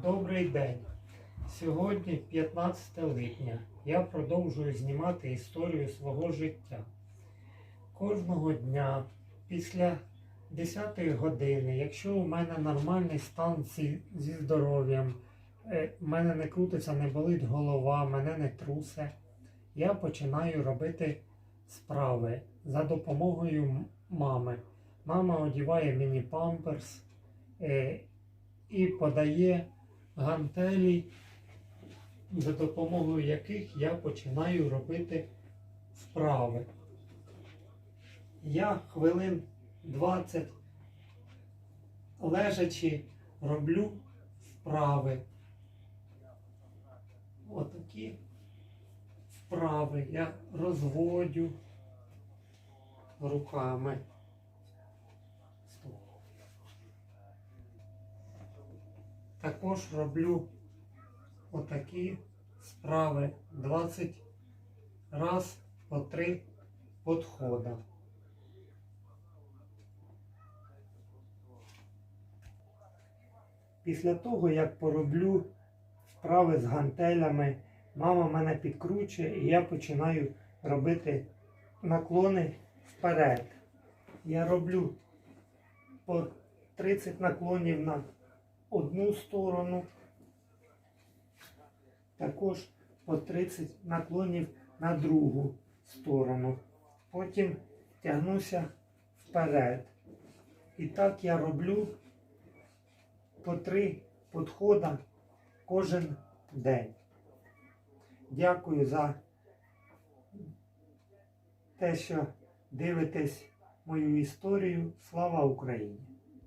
Добрий день. Сьогодні 15 липня. Я продовжую знімати історію свого життя. Кожного дня після 10 години, якщо у мене нормальний стан зі, здоров'ям, е, в мене не крутиться, не болить голова, мене не трусе, я починаю робити справи за допомогою мами. Мама одіває мені памперс е, і подає гантелі, за допомогою яких я починаю робити вправи. Я хвилин 20 лежачи роблю вправи. Отакі вправи я розводю руками. Також роблю отакі справи 20 раз по 3 підхода. Після того, як пороблю вправи з гантелями, мама мене підкручує і я починаю робити наклони вперед. Я роблю по 30 наклонів на одну сторону, також по 30 наклонів на другу сторону. Потім тягнуся вперед. І так я роблю по три підходи кожен день. Дякую за те, що дивитесь мою історію. Слава Україні!